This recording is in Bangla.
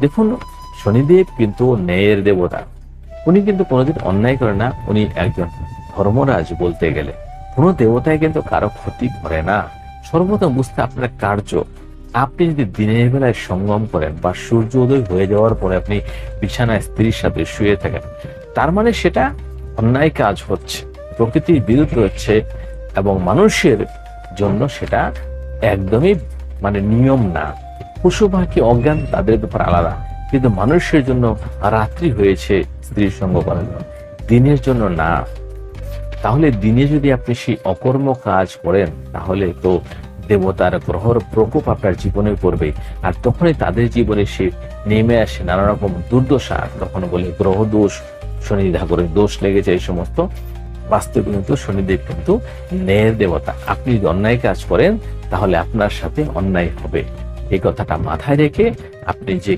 দেখুন, শনিদেব কিন্তু ন্যায়ের দেবতা। উনি কিন্তু কোনোদিন অন্যায় করে না, উনি একজন ধর্মরাজ বলতে গেলে। কোনো দেবতায় কিন্তু কারও ক্ষতি করে না। সর্বপ্রথম বুঝতে আপনার কার্য। আপনি যদি দিনের বেলায় সঙ্গম করেন বা সূর্য উদয় হয়ে যাওয়ার পরে আপনি বিছানায় স্ত্রীর সাথে শুয়ে থাকেন, তার মানে সেটা অন্যায় কাজ হচ্ছে, প্রকৃতির বিরুদ্ধে হচ্ছে এবং মানুষের জন্য সেটা একদমই মানে নিয়ম না। পশু পাখি অজ্ঞান তাদের ব্যাপার আলাদা। কিন্তু মানুষের জন্য রাত্রি হয়েছে স্ত্রীর সঙ্গ করার জন্য দিনের জন্য না। তাহলে দিনে যদি আপনি সেই অকর্ম কাজ করেন, তাহলে তো দেবতার গ্রহর প্রকোপ আপনার জীবনে পড়বে। আর তখনই তাদের জীবনে সে নেমে আসে নানা রকম দুর্দশা। তখন বলে গ্রহ দোষ, শনি ঠাকুরের দোষ লেগেছে এই সমস্ত। বাস্তবে কিন্তু শনিদেব কিন্তু ন্যায়ের দেবতা। আপনি যদি অন্যায় কাজ করেন, তাহলে আপনার সাথে অন্যায় হবে। এই কথাটা মাথায় রেখে আপনি যে